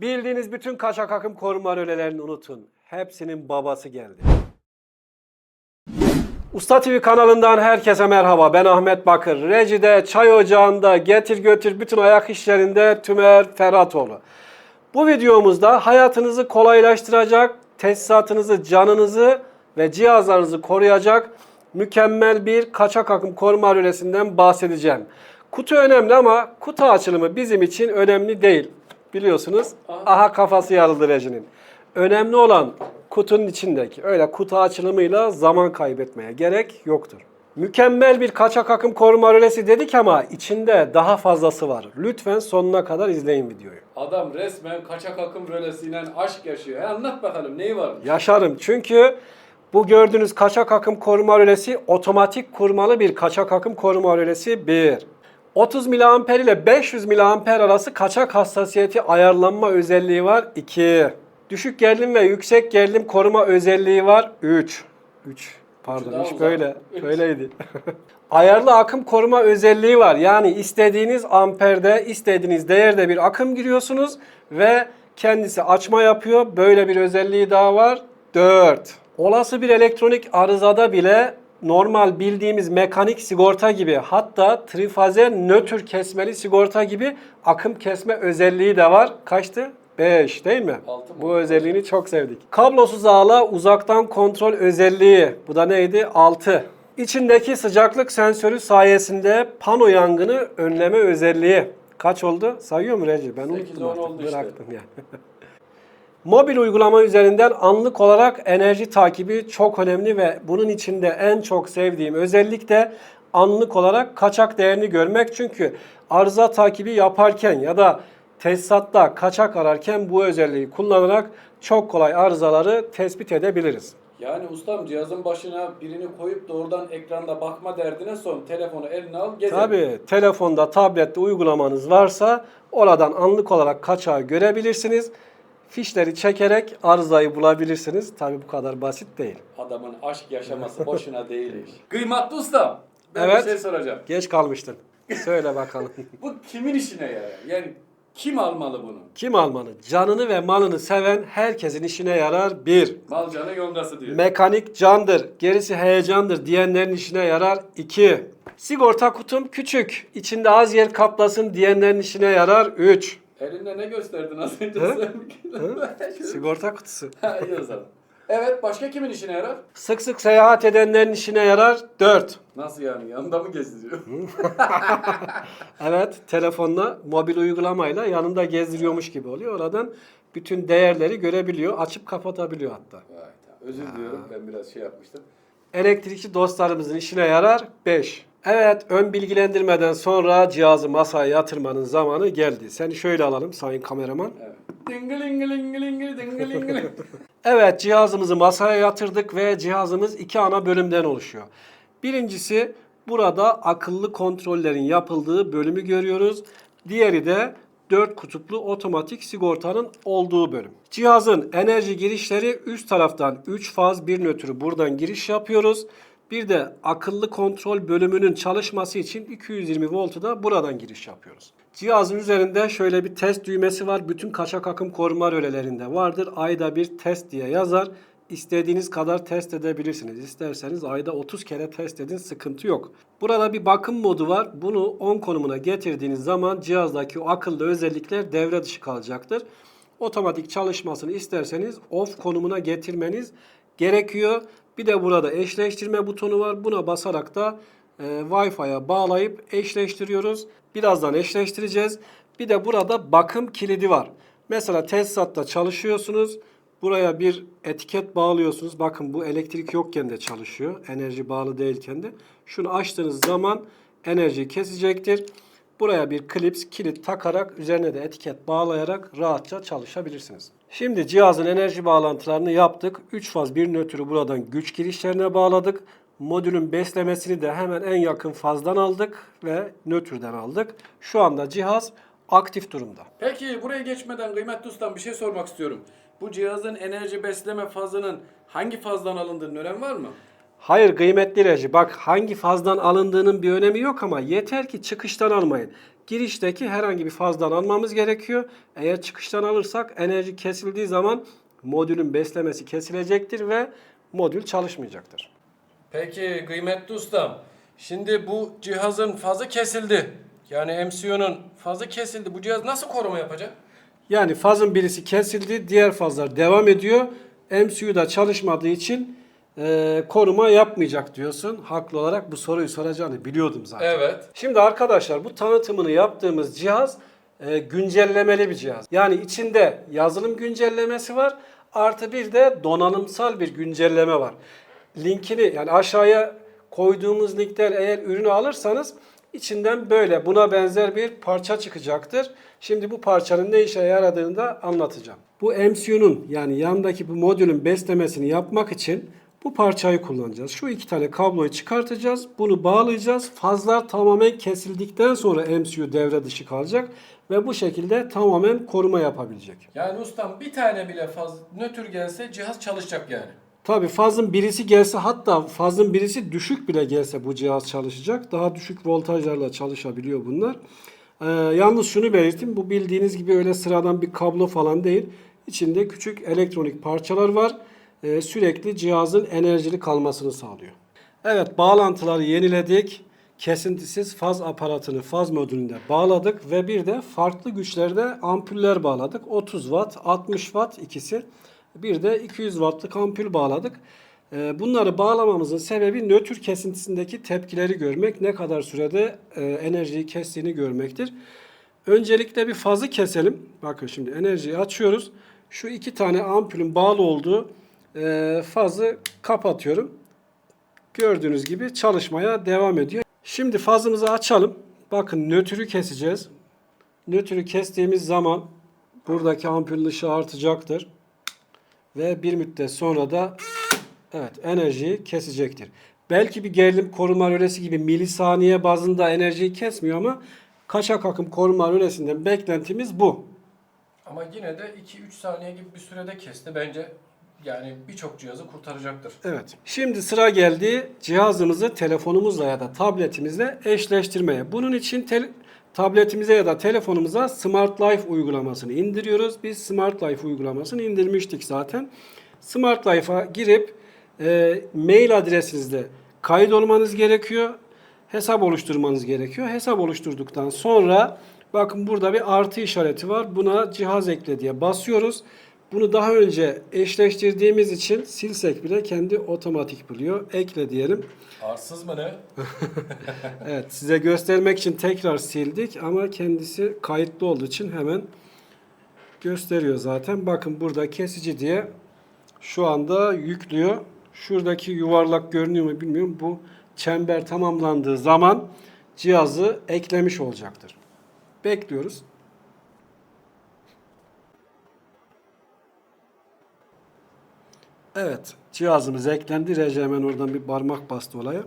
Bildiğiniz bütün kaçak akım koruma rölelerini unutun. Hepsinin babası geldi. Usta TV kanalından herkese merhaba. Ben Ahmet Bakır. Rejide, çay ocağında, getir götür bütün ayak işlerinde Tümer Ferhatoğlu. Bu videomuzda hayatınızı kolaylaştıracak, tesisatınızı, canınızı ve cihazlarınızı koruyacak mükemmel bir kaçak akım koruma rölesinden bahsedeceğim. Kutu önemli ama kutu açılımı bizim için önemli değil. Biliyorsunuz. Aha kafası yarıldı rejinin. Önemli olan kutunun içindeki. Öyle kutu açılımıyla zaman kaybetmeye gerek yoktur. Mükemmel bir kaçak akım koruma rölesi dedik ama içinde daha fazlası var. Lütfen sonuna kadar izleyin videoyu. Adam resmen kaçak akım rölesiyle aşk yaşıyor. He, anlat bakalım neyi varmış? Yaşarım çünkü bu gördüğünüz kaçak akım koruma rölesi otomatik kurmalı bir kaçak akım koruma rölesi 1. 30 mAh ile 500 mAh arası kaçak hassasiyeti ayarlanma özelliği var 2. Düşük gerilim ve yüksek gerilim koruma özelliği var 3. 3 pardon daha hiç uzak. böyle Üç. böyleydi. Ayarlı akım koruma özelliği var. Yani istediğiniz amperde, istediğiniz değerde bir akım giriyorsunuz ve kendisi açma yapıyor. Böyle bir özelliği daha var. 4. Olası bir elektronik arızada bile normal bildiğimiz mekanik sigorta gibi hatta trifaze nötr kesmeli sigorta gibi akım kesme özelliği de var. Kaçtı? 5 değil mi? Altı? Bu özelliğini çok sevdik. Kablosuz ağla uzaktan kontrol özelliği. Bu da neydi? 6. İçindeki sıcaklık sensörü sayesinde pano yangını önleme özelliği. Kaç oldu? Sayıyor mu Reci? Ben Sekiz, unuttum on artık. oldu işte. Bıraktım yani. Mobil uygulama üzerinden anlık olarak enerji takibi çok önemli ve bunun içinde en çok sevdiğim özellik de anlık olarak kaçak değerini görmek. Çünkü arıza takibi yaparken ya da tesisatta kaçak ararken bu özelliği kullanarak çok kolay arızaları tespit edebiliriz. Yani ustam cihazın başına birini koyup da oradan ekranda bakma derdine son telefonu eline al gezer. Tabii telefonda, tablette uygulamanız varsa oradan anlık olarak kaçağı görebilirsiniz. Fişleri çekerek arızayı bulabilirsiniz. Tabii bu kadar basit değil. Adamın aşk yaşaması boşuna değil iş. Kıymetli ustam. Ben Evet. bir şey soracağım. Geç kalmıştın. Söyle bakalım. Bu kimin işine yarar? Yani kim almalı bunu? Kim almalı? Canını ve malını seven herkesin işine yarar. Bir, Malcanın yongası diyor. mekanik candır, gerisi heyecandır diyenlerin işine yarar. İki, sigorta kutum küçük, içinde az yer kaplasın diyenlerin işine yarar. Üç, Elinde ne gösterdin az önce Hı? sen? sigorta kutusu. Ha, iyi o zaman. Evet başka kimin işine yarar? Sık sık seyahat edenlerin işine yarar. Dört, Nasıl yani? Yanında mı gezdiriyor? Evet, telefonla, mobil uygulamayla yanında gezdiriyormuş gibi oluyor. Oradan bütün değerleri görebiliyor, açıp kapatabiliyor hatta. Vay, tamam. Özür diliyorum ben biraz şey yapmıştım. Elektrikçi dostlarımızın işine yarar 5. Evet, ön bilgilendirmeden sonra cihazı masaya yatırmanın zamanı geldi. Seni şöyle alalım sayın kameraman. Evet. Evet, cihazımızı masaya yatırdık ve cihazımız iki ana bölümden oluşuyor. Birincisi burada akıllı kontrollerin yapıldığı bölümü görüyoruz. Diğeri de 4 kutuplu otomatik sigortanın olduğu bölüm. Cihazın enerji girişleri üst taraftan 3 faz bir nötrü buradan giriş yapıyoruz. Bir de akıllı kontrol bölümünün çalışması için 220 voltu da buradan giriş yapıyoruz. Cihazın üzerinde şöyle bir test düğmesi var. Bütün kaçak akım koruma rölelerinde vardır. Ayda bir test diye yazar. İstediğiniz kadar test edebilirsiniz. İsterseniz ayda 30 kere test edin sıkıntı yok. Burada bir bakım modu var. Bunu 10 konumuna getirdiğiniz zaman cihazdaki o akıllı özellikler devre dışı kalacaktır. Otomatik çalışmasını isterseniz off konumuna getirmeniz gerekiyor. Bir de burada eşleştirme butonu var. Buna basarak da e, Wi-Fi'ye bağlayıp eşleştiriyoruz. Birazdan eşleştireceğiz. Bir de burada bakım kilidi var. Mesela tesisatta çalışıyorsunuz. Buraya bir etiket bağlıyorsunuz. Bakın bu elektrik yokken de çalışıyor. Enerji bağlı değilken de. Şunu açtığınız zaman enerjiyi kesecektir. Buraya bir klips, kilit takarak üzerine de etiket bağlayarak rahatça çalışabilirsiniz. Şimdi cihazın enerji bağlantılarını yaptık. 3 faz bir nötrü buradan güç girişlerine bağladık. Modülün beslemesini de hemen en yakın fazdan aldık ve nötrden aldık. Şu anda cihaz aktif durumda. Peki buraya geçmeden kıymetli ustam bir şey sormak istiyorum. Bu cihazın enerji besleme fazının hangi fazdan alındığının önemi var mı? Hayır kıymetli reji bak hangi fazdan alındığının bir önemi yok ama yeter ki çıkıştan almayın. girişteki herhangi bir fazdan almamız gerekiyor. Eğer çıkıştan alırsak enerji kesildiği zaman modülün beslemesi kesilecektir ve modül çalışmayacaktır. Peki kıymetli ustam. Şimdi bu cihazın fazı kesildi. Yani MCU'nun fazı kesildi. Bu cihaz nasıl koruma yapacak? Yani fazın birisi kesildi, diğer fazlar devam ediyor. MCU'da çalışmadığı için e, koruma yapmayacak diyorsun. Haklı olarak bu soruyu soracağını biliyordum zaten. Evet. Şimdi arkadaşlar bu tanıtımını yaptığımız cihaz e, güncellemeli bir cihaz. Yani içinde yazılım güncellemesi var. Artı bir de donanımsal bir güncelleme var. Linkini yani aşağıya koyduğumuz linkler eğer ürünü alırsanız içinden böyle buna benzer bir parça çıkacaktır. Şimdi bu parçanın ne işe yaradığını da anlatacağım. Bu MCU'nun yani yandaki bu modülün beslemesini yapmak için bu parçayı kullanacağız. Şu iki tane kabloyu çıkartacağız. Bunu bağlayacağız. Fazlar tamamen kesildikten sonra MCU devre dışı kalacak. Ve bu şekilde tamamen koruma yapabilecek. Yani ustam bir tane bile faz nötr gelse cihaz çalışacak yani. Tabi fazın birisi gelse hatta fazın birisi düşük bile gelse bu cihaz çalışacak. Daha düşük voltajlarla çalışabiliyor bunlar. Ee, yalnız şunu belirteyim. Bu bildiğiniz gibi öyle sıradan bir kablo falan değil. İçinde küçük elektronik parçalar var. Ee, sürekli cihazın enerjili kalmasını sağlıyor. Evet bağlantıları yeniledik. Kesintisiz faz aparatını faz modülünde bağladık ve bir de farklı güçlerde ampuller bağladık. 30 watt, 60 watt ikisi. Bir de 200 wattlık ampul bağladık. Ee, Bunları bağlamamızın sebebi nötr kesintisindeki tepkileri görmek, ne kadar sürede e, enerjiyi kestiğini görmektir. Öncelikle bir fazı keselim. Bakın şimdi enerjiyi açıyoruz. Şu iki tane ampulün bağlı olduğu e, fazı kapatıyorum. Gördüğünüz gibi çalışmaya devam ediyor. Şimdi fazımızı açalım. Bakın nötrü keseceğiz. Nötrü kestiğimiz zaman buradaki ampulün ışığı artacaktır. Ve bir müddet sonra da evet enerjiyi kesecektir. Belki bir gerilim koruma rölesi gibi milisaniye bazında enerjiyi kesmiyor ama kaçak akım koruma rölesinden beklentimiz bu. Ama yine de 2-3 saniye gibi bir sürede kesti. Bence yani birçok cihazı kurtaracaktır. Evet. Şimdi sıra geldi cihazımızı telefonumuzla ya da tabletimizle eşleştirmeye. Bunun için tel- tabletimize ya da telefonumuza Smart Life uygulamasını indiriyoruz. Biz Smart Life uygulamasını indirmiştik zaten. Smart Life'a girip e, mail adresinizde kaydolmanız gerekiyor. Hesap oluşturmanız gerekiyor. Hesap oluşturduktan sonra bakın burada bir artı işareti var. Buna cihaz ekle diye basıyoruz. Bunu daha önce eşleştirdiğimiz için silsek bile kendi otomatik buluyor. Ekle diyelim. Arsız mı ne? Evet size göstermek için tekrar sildik ama kendisi kayıtlı olduğu için hemen gösteriyor zaten. Bakın burada kesici diye şu anda yüklüyor. Şuradaki yuvarlak görünüyor mu bilmiyorum. Bu çember tamamlandığı zaman cihazı eklemiş olacaktır. Bekliyoruz. Evet, cihazımız eklendi. Hemen oradan bir parmak bastı olaya.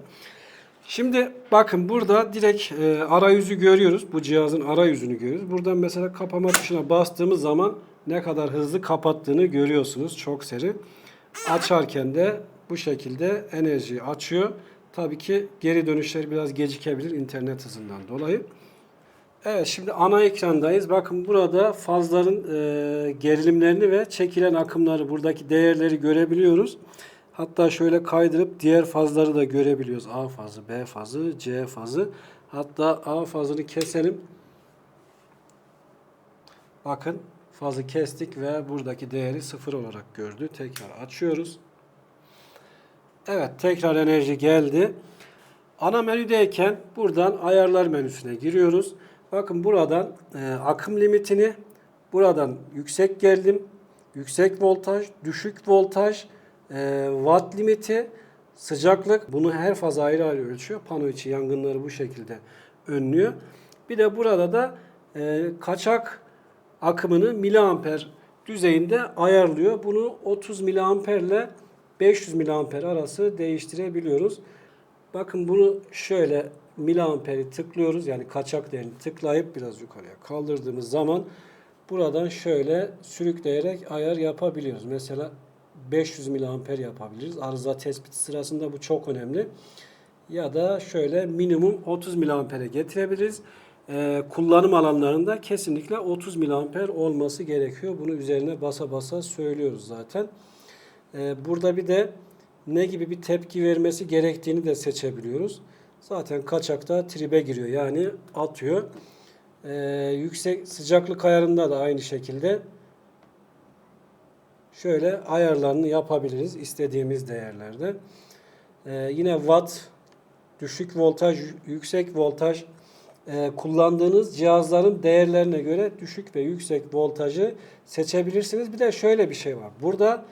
Şimdi bakın burada direkt e, arayüzü görüyoruz. Bu cihazın arayüzünü görüyoruz. Buradan mesela kapama tuşuna bastığımız zaman ne kadar hızlı kapattığını görüyorsunuz. Çok seri. Açarken de bu şekilde enerjiyi açıyor. Tabii ki geri dönüşleri biraz gecikebilir internet hızından dolayı. Evet şimdi ana ekrandayız. Bakın burada fazların e, gerilimlerini ve çekilen akımları buradaki değerleri görebiliyoruz. Hatta şöyle kaydırıp diğer fazları da görebiliyoruz. A fazı, B fazı, C fazı. Hatta A fazını keselim. Bakın fazı kestik ve buradaki değeri sıfır olarak gördü. Tekrar açıyoruz. Evet tekrar enerji geldi. Ana menüdeyken buradan ayarlar menüsüne giriyoruz. Bakın buradan e, akım limitini, buradan yüksek gerilim, yüksek voltaj, düşük voltaj, e, watt limiti, sıcaklık bunu her faz ayrı ayrı ölçüyor. Pano içi yangınları bu şekilde önlüyor. Bir de burada da e, kaçak akımını miliamper düzeyinde ayarlıyor. Bunu 30 miliamper ile 500 miliamper arası değiştirebiliyoruz. Bakın bunu şöyle miliamperi tıklıyoruz. Yani kaçak değerini tıklayıp biraz yukarıya kaldırdığımız zaman buradan şöyle sürükleyerek ayar yapabiliyoruz. Mesela 500 miliamper yapabiliriz. Arıza tespiti sırasında bu çok önemli. Ya da şöyle minimum 30 miliampere getirebiliriz. e, kullanım alanlarında kesinlikle 30 miliamper olması gerekiyor. Bunu üzerine basa basa söylüyoruz zaten. E, burada bir de ne gibi bir tepki vermesi gerektiğini de seçebiliyoruz. Zaten kaçakta tribe giriyor yani atıyor. E, yüksek sıcaklık ayarında da aynı şekilde şöyle ayarlarını yapabiliriz istediğimiz değerlerde. Ee, yine watt, düşük voltaj, yüksek voltaj e, kullandığınız cihazların değerlerine göre düşük ve yüksek voltajı seçebilirsiniz. Bir de şöyle bir şey var. Burada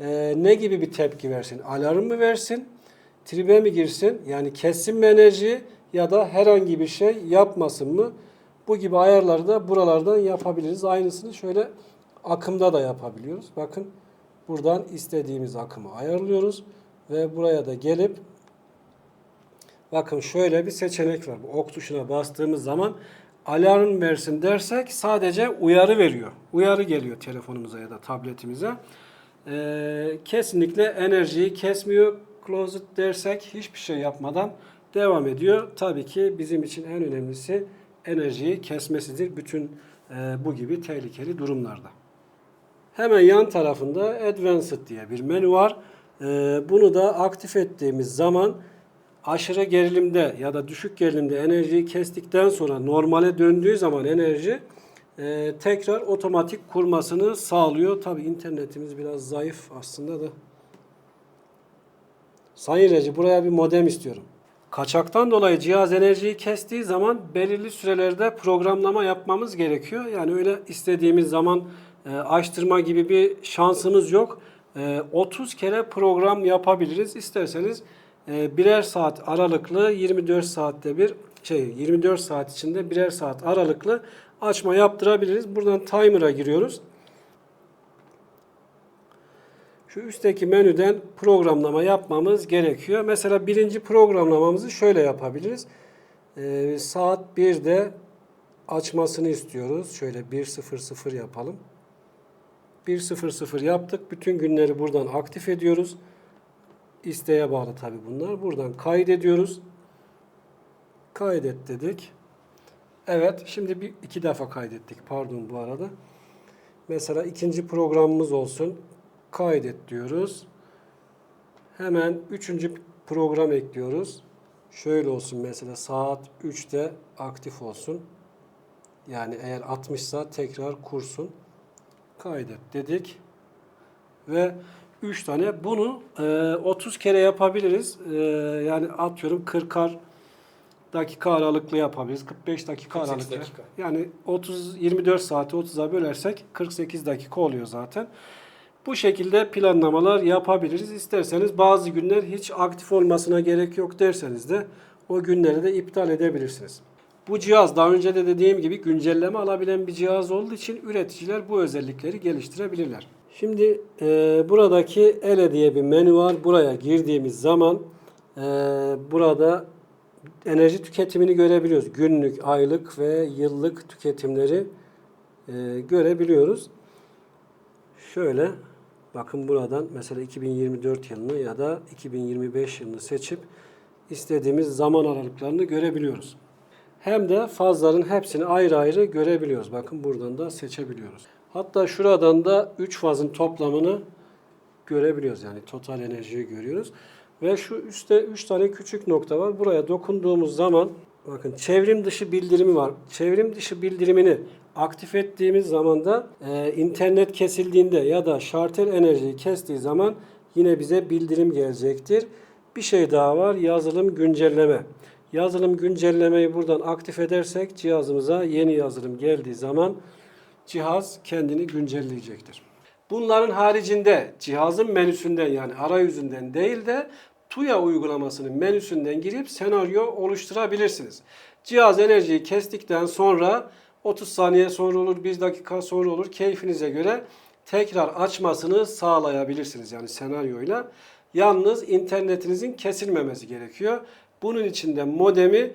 e, ne gibi bir tepki versin? Alarm mı versin? Tribe mi girsin? Yani kessin mi enerji ya da herhangi bir şey yapmasın mı? Bu gibi ayarları da buralardan yapabiliriz. Aynısını şöyle akımda da yapabiliyoruz. Bakın buradan istediğimiz akımı ayarlıyoruz ve buraya da gelip bakın şöyle bir seçenek var. Bu ok tuşuna bastığımız zaman alarm versin dersek sadece uyarı veriyor. Uyarı geliyor telefonumuza ya da tabletimize. Ee, kesinlikle enerjiyi kesmiyor. Close it dersek hiçbir şey yapmadan devam ediyor. Tabii ki bizim için en önemlisi enerjiyi kesmesidir bütün e, bu gibi tehlikeli durumlarda. Hemen yan tarafında Advanced diye bir menü var. Ee, bunu da aktif ettiğimiz zaman aşırı gerilimde ya da düşük gerilimde enerjiyi kestikten sonra normale döndüğü zaman enerji e, tekrar otomatik kurmasını sağlıyor. Tabi internetimiz biraz zayıf aslında da. Sayın Reci buraya bir modem istiyorum. Kaçaktan dolayı cihaz enerjiyi kestiği zaman belirli sürelerde programlama yapmamız gerekiyor. Yani öyle istediğimiz zaman e, açtırma gibi bir şansımız yok. E, 30 kere program yapabiliriz. İsterseniz e, birer saat aralıklı 24 saatte bir şey 24 saat içinde birer saat aralıklı açma yaptırabiliriz. Buradan timer'a giriyoruz. Şu üstteki menüden programlama yapmamız gerekiyor. Mesela birinci programlamamızı şöyle yapabiliriz. Ee, saat 1'de açmasını istiyoruz. Şöyle 1.00 yapalım. 1.00 yaptık. Bütün günleri buradan aktif ediyoruz. İsteğe bağlı tabi bunlar. Buradan kaydediyoruz. Kaydet dedik. Evet, şimdi bir iki defa kaydettik. Pardon bu arada. Mesela ikinci programımız olsun. Kaydet diyoruz. Hemen üçüncü program ekliyoruz. Şöyle olsun mesela saat 3'te aktif olsun. Yani eğer 60 saat tekrar kursun. Kaydet dedik. Ve 3 tane. Bunu e, 30 kere yapabiliriz. E, yani atıyorum 40'ar dakika aralıklı yapabiliriz. 45 dakika 48 aralıklı. dakika. Yani 30 24 saati 30'a bölersek 48 dakika oluyor zaten. Bu şekilde planlamalar yapabiliriz. İsterseniz bazı günler hiç aktif olmasına gerek yok derseniz de o günleri de iptal edebilirsiniz. Bu cihaz daha önce de dediğim gibi güncelleme alabilen bir cihaz olduğu için üreticiler bu özellikleri geliştirebilirler. Şimdi e, buradaki ele diye bir menü var. Buraya girdiğimiz zaman e, burada enerji tüketimini görebiliyoruz. Günlük, aylık ve yıllık tüketimleri e, görebiliyoruz. Şöyle bakın buradan mesela 2024 yılını ya da 2025 yılını seçip istediğimiz zaman aralıklarını görebiliyoruz. Hem de fazların hepsini ayrı ayrı görebiliyoruz. Bakın buradan da seçebiliyoruz. Hatta şuradan da 3 fazın toplamını görebiliyoruz. Yani total enerjiyi görüyoruz. Ve şu üstte 3 tane küçük nokta var. Buraya dokunduğumuz zaman bakın çevrim dışı bildirimi var. Çevrim dışı bildirimini aktif ettiğimiz zaman da e, internet kesildiğinde ya da şartel enerjiyi kestiği zaman yine bize bildirim gelecektir. Bir şey daha var yazılım güncelleme. Yazılım güncellemeyi buradan aktif edersek cihazımıza yeni yazılım geldiği zaman cihaz kendini güncelleyecektir. Bunların haricinde cihazın menüsünden yani arayüzünden değil de TUYA uygulamasının menüsünden girip senaryo oluşturabilirsiniz. Cihaz enerjiyi kestikten sonra 30 saniye sonra olur, 1 dakika sonra olur keyfinize göre tekrar açmasını sağlayabilirsiniz yani senaryoyla. Yalnız internetinizin kesilmemesi gerekiyor. Bunun için de modemi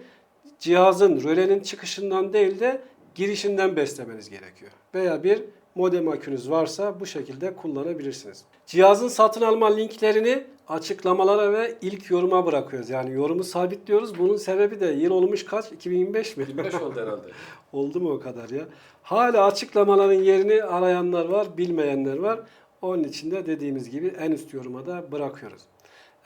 cihazın rölenin çıkışından değil de girişinden beslemeniz gerekiyor. Veya bir modem akünüz varsa bu şekilde kullanabilirsiniz. Cihazın satın alma linklerini açıklamalara ve ilk yoruma bırakıyoruz. Yani yorumu sabitliyoruz. Bunun sebebi de yıl olmuş kaç? 2025 mi? 25 oldu herhalde. Oldu mu o kadar ya? Hala açıklamaların yerini arayanlar var, bilmeyenler var. Onun için de dediğimiz gibi en üst yoruma da bırakıyoruz.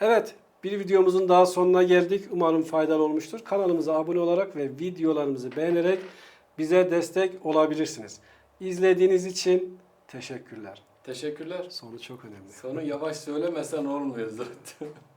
Evet, bir videomuzun daha sonuna geldik. Umarım faydalı olmuştur. Kanalımıza abone olarak ve videolarımızı beğenerek bize destek olabilirsiniz. İzlediğiniz için teşekkürler. Teşekkürler. Sonu çok önemli. Sonu yavaş söylemesen olmuyor zaten.